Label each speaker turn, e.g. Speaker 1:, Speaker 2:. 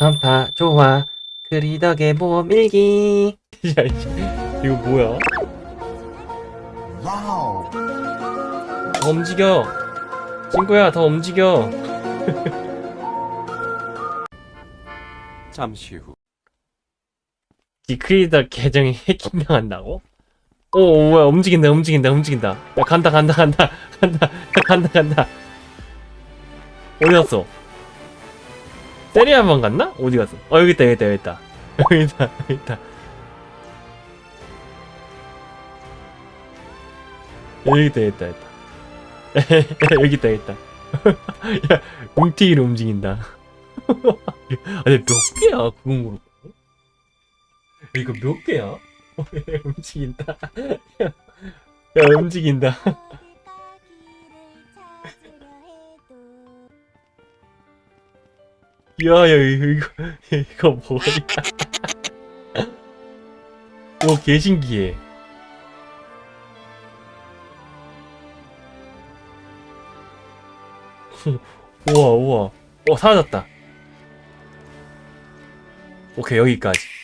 Speaker 1: 단파 좋아 그리 덕에 모험 일기. 야 이거 뭐야?
Speaker 2: 와우.
Speaker 1: 더 움직여. 친구야 더 움직여.
Speaker 3: 잠시 후.
Speaker 1: 이 크리에이터 계정이 해킹당한다고? 오, 오 뭐야. 움직인다 움직인다 움직인다. 야 간다 간다 간다. 간다 야, 간다 간다. 어디 갔어? 세리아만 갔나? 어디 갔어? 어 여기 있다 여기 있다 여기 있다 여기 있다 여기 있다 여기 있다 여기 있다 여기 있다 여기 있다 야 뭉티기로 움직인다 아니 몇 개야 그건 그렇고 이거 몇 개야? 움직인다. 야, 야 움직인다. 야, 야, 이거, 이거 뭐야? 와, 개신기해. 우와, 우와. 어, 사라졌다. 오케이, 여기까지.